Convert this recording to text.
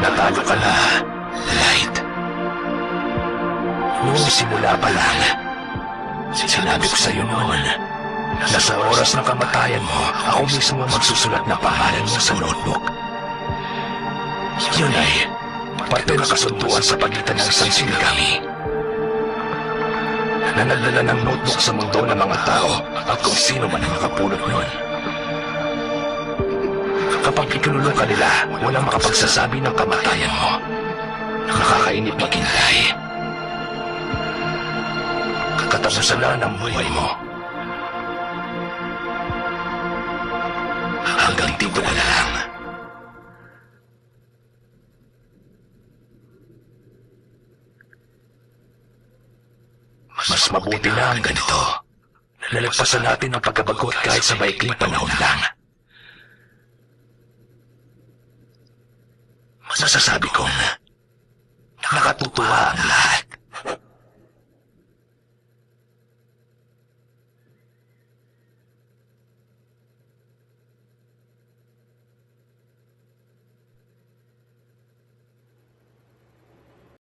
Natalo ka na, Light. Noong simula pa lang, sinabi ko sa'yo noon, na sa oras ng kamatayan mo, ako mismo magsusulat ng pangalan mo sa notebook. Yun ay parte ng kasunduan sa pagitan ng isang sinigami na nagdala ng notebook sa mundo ng mga tao at kung sino man ang makapulot nun. Kapag ikinulong ka nila, walang makapagsasabi ng kamatayan mo. Nakakainip maghintay. Katapusan na ng buhay mo. Hanggang dito na lang. Mas mabuti na ang ganito. Nalagpasan natin ang pagkabagot kahit sa maikling panahon lang. Masasabi kong nakatutuwa ang lahat.